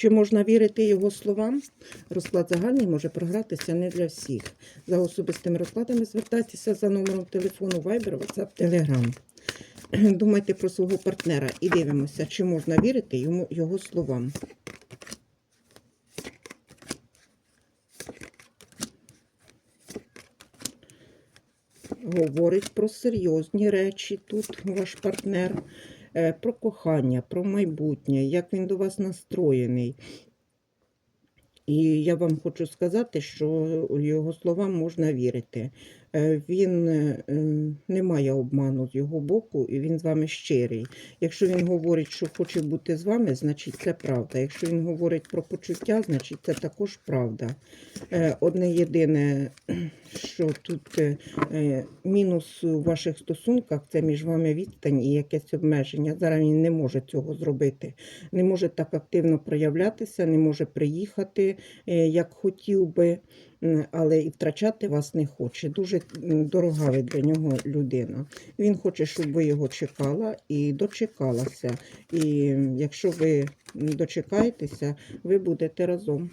Чи можна вірити його словам? Розклад загальний може програтися не для всіх. За особистими розкладами звертайтеся за номером телефону Viber, WhatsApp, Telegram. Думайте про свого партнера і дивимося, чи можна вірити йому його словам. Говорить про серйозні речі тут ваш партнер, про кохання, про майбутнє, як він до вас настроєний. І я вам хочу сказати, що його словам можна вірити. Е, Він е, ем, не має обману з його боку, і він з вами щирий. Якщо він говорить, що хоче бути з вами, значить це правда. Якщо він говорить про почуття, значить це також правда. Е, Одне єдине, що тут мінус у ваших стосунках це між вами відстань і якесь обмеження. Зараз він не може цього зробити. Не може так активно проявлятися, не може приїхати, як хотів би, але і втрачати вас не хоче. Дуже дорога ви для нього людина. Він хоче, щоб ви його чекала і дочекалася. І якщо ви дочекаєтеся, ви будете разом.